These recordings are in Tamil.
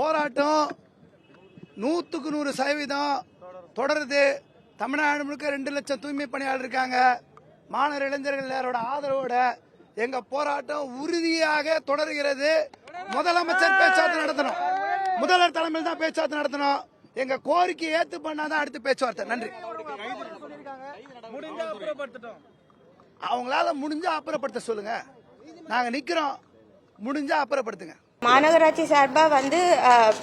போராட்டம் நூற்றுக்கு நூறு சதவீதம் தொடருது. தமிழ்நாடு முழுக்க ரெண்டு லட்சம் தூய்மை பணியாளர் இருக்காங்க. மாணவர் இளைஞர்கள் எல்லாரோட ஆதரவோட எங்க போராட்டம் உறுதியாக தொடர்கிறது. முதலமைச்சர் பேச்சுவார்த்தை நடத்தணும். முதல்வர் தலைமையில் தான் பேச்சுவார்த்தை நடத்தணும். எங்க கோரிக்கையை ஏத்து பண்ணாதான் அடுத்து பேச்சுவார்த்தை. நன்றி. அவங்களால முடிஞ்சா அப்புறப்படுத்த சொல்லுங்க. நாங்க நிக்கிறோம். முடிஞ்சா அப்புறப்படுத்துங்க. மாநகராட்சி சார்பாக வந்து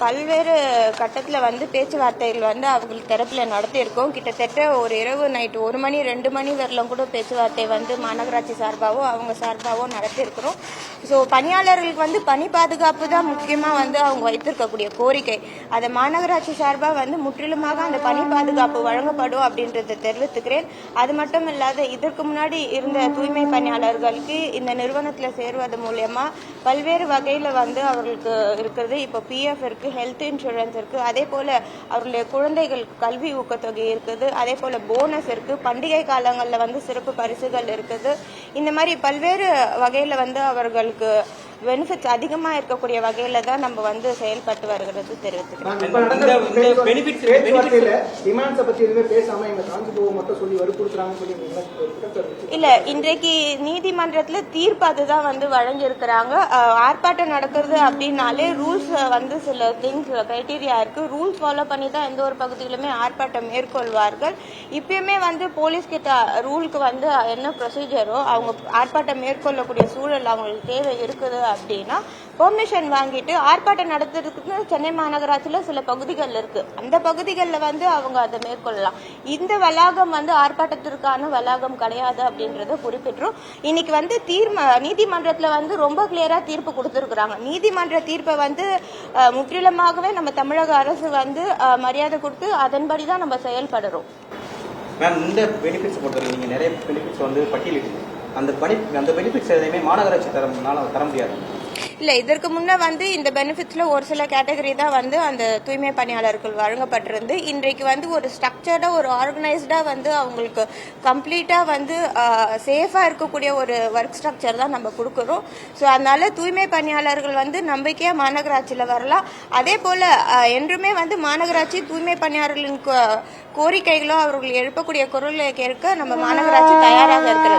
பல்வேறு கட்டத்தில் வந்து பேச்சுவார்த்தைகள் வந்து அவங்களுக்கு தரப்பில் நடத்தியிருக்கோம். கிட்டத்தட்ட ஒரு இரவு நைட்டு ஒரு மணி ரெண்டு மணி வரலாம் கூட பேச்சுவார்த்தை வந்து மாநகராட்சி சார்பாகவோ அவங்க சார்பாகவோ நடத்தியிருக்கிறோம். ஸோ பணியாளர்களுக்கு வந்து பணி பாதுகாப்பு தான் முக்கியமாக வந்து அவங்க வைத்திருக்கக்கூடிய கோரிக்கை. அதை மாநகராட்சி சார்பாக வந்து முற்றிலுமாக அந்த பணி பாதுகாப்பு வழங்கப்படும் அப்படின்றத தெரிவித்துக்கிறேன். அது மட்டும் இல்லாத இதற்கு முன்னாடி இருந்த தூய்மை பணியாளர்களுக்கு இந்த நிறுவனத்தில் சேருவது மூலயமா பல்வேறு வகையில் வந்து அவர்களுக்கு இருக்கிறது. இப்போ பிஎஃப் இருக்குது ஹெல்த் இன்சூரன்ஸ் இருக்குது அதே போல் அவருடைய குழந்தைகளுக்கு கல்வி ஊக்கத்தொகை இருக்குது. அதே போல் போனஸ் இருக்குது பண்டிகை காலங்களில் வந்து சிறப்பு பரிசுகள் இருக்குது. இந்த மாதிரி பல்வேறு வகையில் வந்து அவர்களுக்கு பெனிஃபிட்ஸ் அதிகமாக இருக்கக்கூடிய வகையில் தான் நம்ம வந்து செயல்பட்டு வருகிறது இருக்கு. இல்ல இன்றைக்கு நீதிமன்றத்துல தீர்ப்பு அதுதான் வந்து வழங்கியிருக்கிறாங்க. ஆர்ப்பாட்டம் நடக்கிறது அப்படின்னாலே ரூல்ஸ் வந்து சில திங்ஸ் கிரைட்டீரியா இருக்கு. ரூல்ஸ் ஃபாலோ பண்ணி தான் எந்த ஒரு பகுதியிலுமே ஆர்ப்பாட்டம் மேற்கொள்வார்கள். இப்பயுமே வந்து போலீஸ் கிட்ட ரூலுக்கு வந்து என்ன ப்ரொசீஜரோ அவங்க ஆர்ப்பாட்டம் மேற்கொள்ளக்கூடிய சூழல் அவங்களுக்கு தேவை இருக்குது அப்படின்னா பெர்மிஷன் வாங்கிட்டு ஆர்ப்பாட்டம் நடத்துறதுக்கு சென்னை மாநகராட்சியில சில பகுதிகள் இருக்கு. அந்த பகுதிகளில் வந்து அவங்க அதை மேற்கொள்ளலாம். இந்த வளாகம் வந்து ஆர்ப்பாட்டத்திற்கான வளாகம் கிடையாது அப்படின்றத குறிப்பிட்டுரும். இன்னைக்கு வந்து தீர்ம நீதிமன்றத்தில் வந்து ரொம்ப கிளியரா தீர்ப்பு கொடுத்துருக்குறாங்க. நீதிமன்ற தீர்ப்பை வந்து முற்றிலுமாகவே நம்ம தமிழக அரசு வந்து மரியாதை கொடுத்து அதன்படி தான் நம்ம செயல்படுறோம். மேம் இந்த பெனிஃபிட்ஸ் பொறுத்தவரை நீங்கள் நிறைய பெனிஃபிட்ஸ் வந்து பட்டியலிட்டு அந்த பனி அந்த பெனிஃபிட்ஸ் எதையுமே மாநகராட்சி தரம்னால தர முடியாது. இல்லை இதற்கு முன்னே வந்து இந்த பெனிஃபிட்ஸில் ஒரு சில கேட்டகரி தான் வந்து அந்த தூய்மை பணியாளர்கள் வழங்கப்பட்டிருந்து இன்றைக்கு வந்து ஒரு ஸ்ட்ரக்சர்டாக ஒரு ஆர்கனைஸ்டாக வந்து அவங்களுக்கு கம்ப்ளீட்டாக வந்து சேஃபாக இருக்கக்கூடிய ஒரு ஒர்க் ஸ்ட்ரக்சர் தான் நம்ம கொடுக்குறோம். ஸோ அதனால தூய்மை பணியாளர்கள் வந்து நம்பிக்கையாக மாநகராட்சியில் வரலாம். அதே போல் என்றுமே வந்து மாநகராட்சி தூய்மை பணியாளர்களின் கோ- கோரிக்கைகளோ அவர்கள் எழுப்பக்கூடிய குரலை கேட்க நம்ம மாநகராட்சி தயாராக இருக்கிறது.